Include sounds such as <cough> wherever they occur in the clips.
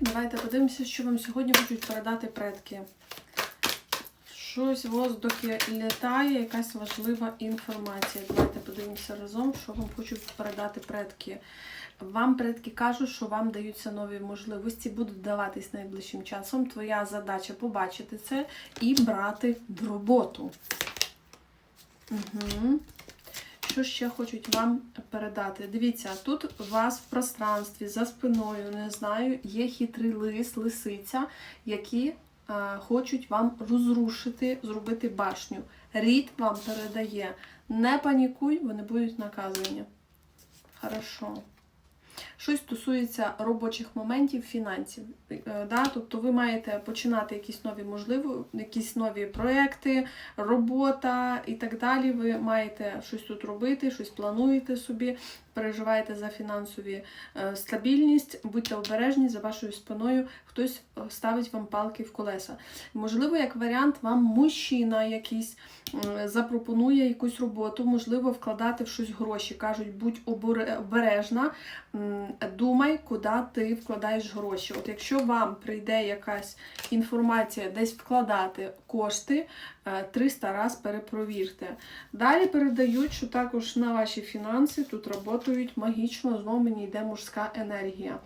Давайте подивимося, що вам сьогодні хочуть передати предки. Щось в воздухі літає, якась важлива інформація. Давайте подивимося разом, що вам хочуть передати предки. Вам предки кажуть, що вам даються нові можливості, будуть даватись найближчим часом. Твоя задача побачити це і брати в роботу. Угу. Що ще хочуть вам передати? Дивіться, тут у вас в пространстві за спиною, не знаю, є хитрий лис, лисиця, які е, хочуть вам розрушити, зробити башню. Рід вам передає. Не панікуй, вони будуть наказані. Хорошо. Щось стосується робочих моментів, фінансів. Е, Да? Тобто ви маєте починати якісь нові можливі, якісь нові проекти, робота і так далі. Ви маєте щось тут робити, щось плануєте собі, переживаєте за фінансові е, стабільність, будьте обережні за вашою спиною, хтось е, ставить вам палки в колеса. Можливо, як варіант, вам мужчина якийсь запропонує якусь роботу, можливо, вкладати в щось гроші. Кажуть, будь обережна, думай, куди ти вкладаєш гроші. От якщо вам прийде якась інформація десь вкладати кошти, е, 300 раз перепровірте. Далі передають, що також на ваші фінанси тут працюють магічно, знову мені йде мужська енергія.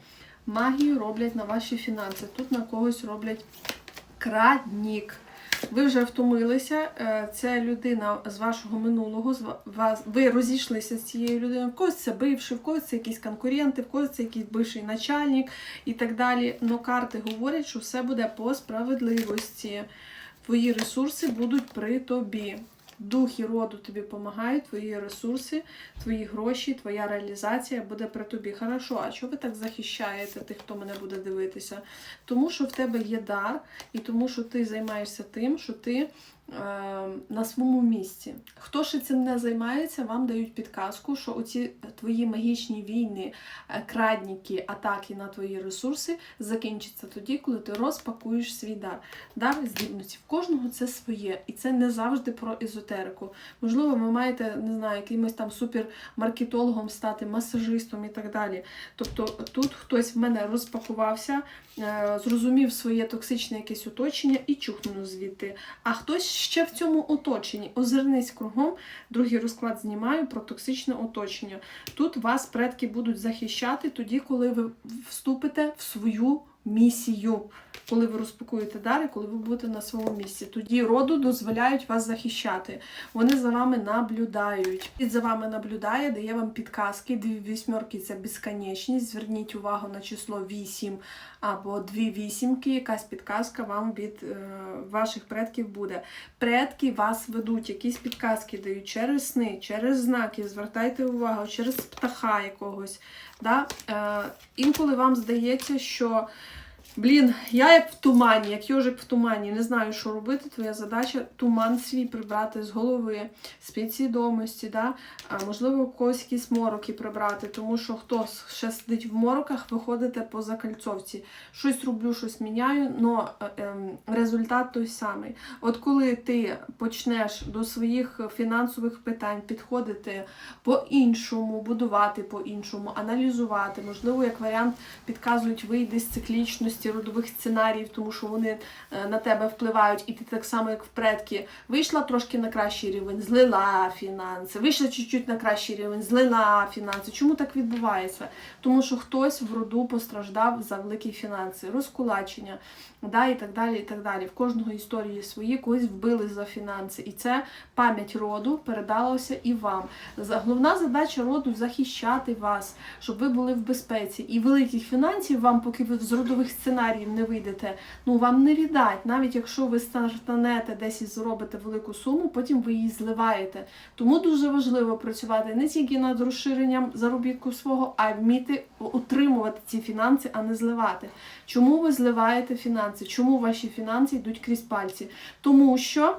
Магію роблять на ваші фінанси. Тут на когось роблять краднік. Ви вже втомилися, це людина з вашого минулого, ви розійшлися з цією людиною, в когось це бивший, в когось це якісь конкуренти, в когось це якийсь бивший начальник і так далі. Но карти говорять, що все буде по справедливості. Твої ресурси будуть при тобі. Духи роду тобі допомагають, твої ресурси, твої гроші, твоя реалізація буде при тобі. Хорошо, а чого ви так захищаєте тих, хто мене буде дивитися? Тому що в тебе є дар, і тому що ти займаєшся тим, що ти на своєму місці. Хто ще цим не займається, вам дають підказку, що оці твої магічні війни, е, крадніки, атаки на твої ресурси закінчаться тоді, коли ти розпакуєш свій дар. Дар здібності. В кожного це своє, і це не завжди про езотерику. Можливо, ви маєте, не знаю, якимось там супермаркетологом стати, масажистом і так далі. Тобто тут хтось в мене розпакувався, е, зрозумів своє токсичне якесь оточення і чухнув звідти. А хтось ще в цьому оточенні. Озирнись кругом, другий розклад знімаю про токсичне оточення. Тут вас предки будуть захищати тоді, коли ви вступите в свою місію. Коли ви розпакуєте дари, коли ви будете на своєму місці. Тоді роду дозволяють вас захищати. Вони за вами наблюдають. Він за вами наблюдає, дає вам підказки. Дві вісьмерки це безконечність. Зверніть увагу на число 8 або дві вісімки. Якась підказка вам від е, ваших предків буде. Предки вас ведуть, якісь підказки дають через сни, через знаки. Звертайте увагу, через птаха якогось. Да? Е, інколи вам здається, що. Блін, я як в тумані, як йожик в тумані, не знаю, що робити. Твоя задача туман свій прибрати з голови, з підсвідомості, да? а, можливо, когось якісь мороки прибрати, тому що хто ще сидить в мороках, виходите по закальцовці. Щось роблю, щось міняю, але результат той самий. От коли ти почнеш до своїх фінансових питань підходити по-іншому, будувати по-іншому, аналізувати, можливо, як варіант підказують вийди з циклічності родових сценаріїв, тому що вони е, на тебе впливають, і ти так само, як в предки, вийшла трошки на кращий рівень, злила фінанси, вийшла чуть-чуть на кращий рівень, злила фінанси. Чому так відбувається? Тому що хтось в роду постраждав за великі фінанси, розкулачення, да, і так далі. і так далі. В кожного історії свої когось вбили за фінанси. І це пам'ять роду передалася і вам. Головна задача роду захищати вас, щоб ви були в безпеці. І великих фінансів вам, поки ви з родових сценаріїв не вийдете, ну вам не віддать. Навіть якщо ви стартанете десь і заробите велику суму, потім ви її зливаєте. Тому дуже важливо працювати не тільки над розширенням заробітку свого, а й вміти утримувати ці фінанси, а не зливати. Чому ви зливаєте фінанси? Чому ваші фінанси йдуть крізь пальці? Тому що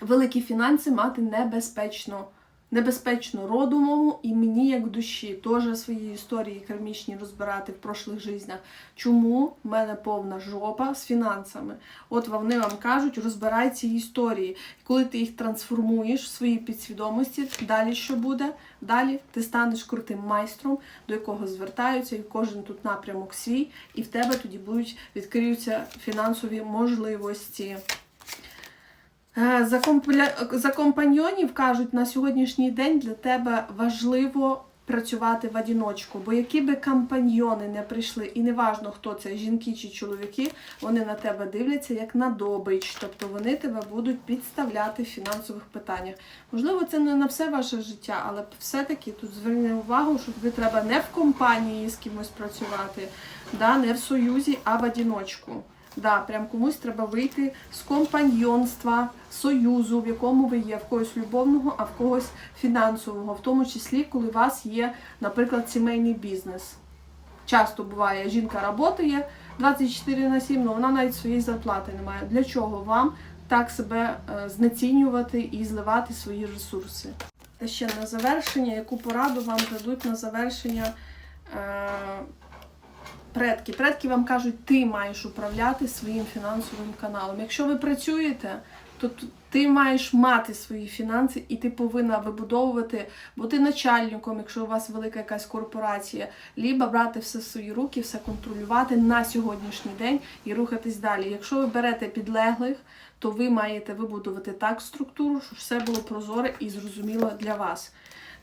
великі фінанси мати небезпечно. Небезпечно родумому і мені як душі. Теж свої історії кармічні розбирати в прошлих жизнях. Чому в мене повна жопа з фінансами? От вони вам кажуть, розбирай ці історії. Коли ти їх трансформуєш в своїй підсвідомості, далі що буде? Далі ти станеш крутим майстром, до якого звертаються, і кожен тут напрямок свій, і в тебе тоді будуть відкриються фінансові можливості. Е, За, компаньйонів кажуть, на сьогоднішній день для тебе важливо працювати в одіночку, бо які би компаньйони не прийшли, і неважно хто це, жінки чи чоловіки, вони на тебе дивляться як на добич, тобто вони тебе будуть підставляти в фінансових питаннях. Можливо, це не на все ваше життя, але все-таки тут зверніть увагу, що тобі треба не в компанії з кимось працювати, да, не в союзі, а в одіночку. Да, прям комусь треба вийти з компаньйонства, союзу, в якому ви є, в когось любовного, а в когось фінансового, в тому числі, коли у вас є, наприклад, сімейний бізнес. Часто буває, жінка працює 24 на 7, але вона навіть своєї зарплати не має. Для чого вам так себе е, знецінювати і зливати свої ресурси? Та ще на завершення, яку пораду вам дадуть на завершення е, предки. Предки вам кажуть, ти маєш управляти своїм фінансовим каналом. Якщо ви працюєте, то ти маєш мати свої фінанси, і ти повинна вибудовувати, бути начальником, якщо у вас велика якась корпорація, либо брати все в свої руки, все контролювати на сьогоднішній день і рухатись далі. Якщо ви берете підлеглих, то ви маєте вибудувати так структуру, щоб все було прозоре і зрозуміло для вас.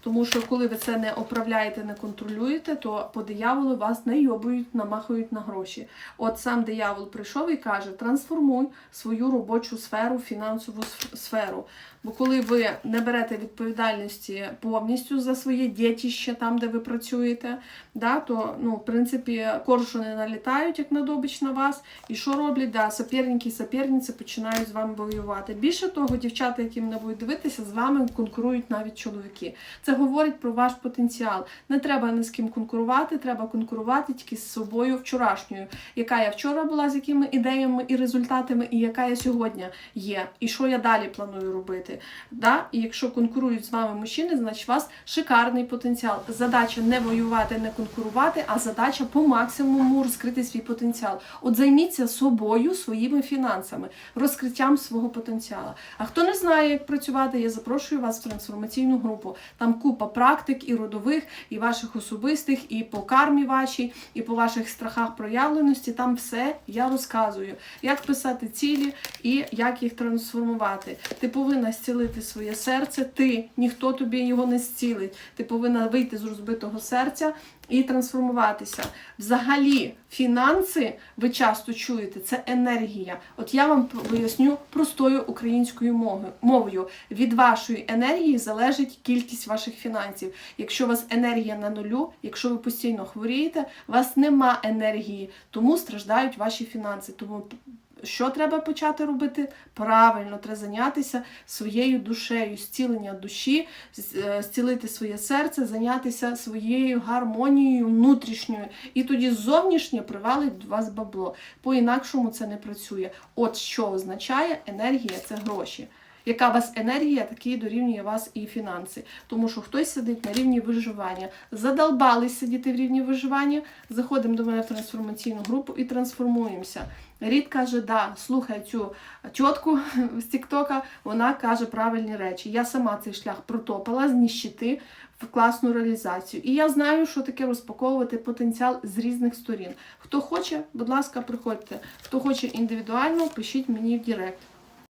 Тому що коли ви це не управляєте, не контролюєте, то по дияволу вас найобують, намахують на гроші. От сам диявол прийшов і каже: трансформуй свою робочу сферу, фінансову сферу. Бо коли ви не берете відповідальності повністю за своє дітище, там, де ви працюєте, да, то ну, в принципі коршуни налітають як на добич на вас. І що роблять? Да, соперники і соперниці починають з вами воювати. Більше того, дівчата, які мене будуть дивитися, з вами конкурують навіть чоловіки. Це говорить про ваш потенціал. Не треба ні з ким конкурувати, треба конкурувати тільки з собою вчорашньою, яка я вчора була, з якими ідеями і результатами, і яка я сьогодні є, і що я далі планую робити. Да? І якщо конкурують з вами мужчини, значить у вас шикарний потенціал. Задача не воювати, не конкурувати, а задача по максимуму розкрити свій потенціал. От займіться собою, своїми фінансами, розкриттям свого потенціалу. А хто не знає, як працювати, я запрошую вас в трансформаційну групу. Там купа практик і родових, і ваших особистих, і по кармі вашій, і по ваших страхах проявленості. Там все я розказую, як писати цілі і як їх трансформувати. Ти повинна зцілити своє серце, ти ніхто тобі його не зцілить. Ти повинна вийти з розбитого серця і трансформуватися. Взагалі, фінанси, ви часто чуєте, це енергія. От я вам поясню простою українською мовою-. Від вашої енергії залежить кількість ваших фінансів. Якщо у вас енергія на нулю, якщо ви постійно хворієте, у вас нема енергії, тому страждають ваші фінанси. Тому що треба почати робити? Правильно, треба зайнятися своєю душею, зцілення душі, е, зцілити своє серце, зайнятися своєю гармонією внутрішньою. І тоді зовнішнє привалить до вас бабло. По-інакшому це не працює. От що означає енергія це гроші. Яка у вас енергія, такий дорівнює вас і фінанси. Тому що хтось сидить на рівні виживання. Задолбались сидіти в рівні виживання. Заходимо до мене в трансформаційну групу і трансформуємося. Рід каже, да, слухай цю тітку <laughs> з Тіктока, вона каже правильні речі. Я сама цей шлях протопала з ніщити в класну реалізацію. І я знаю, що таке розпаковувати потенціал з різних сторін. Хто хоче, будь ласка, приходьте. Хто хоче індивідуально, пишіть мені в Директ.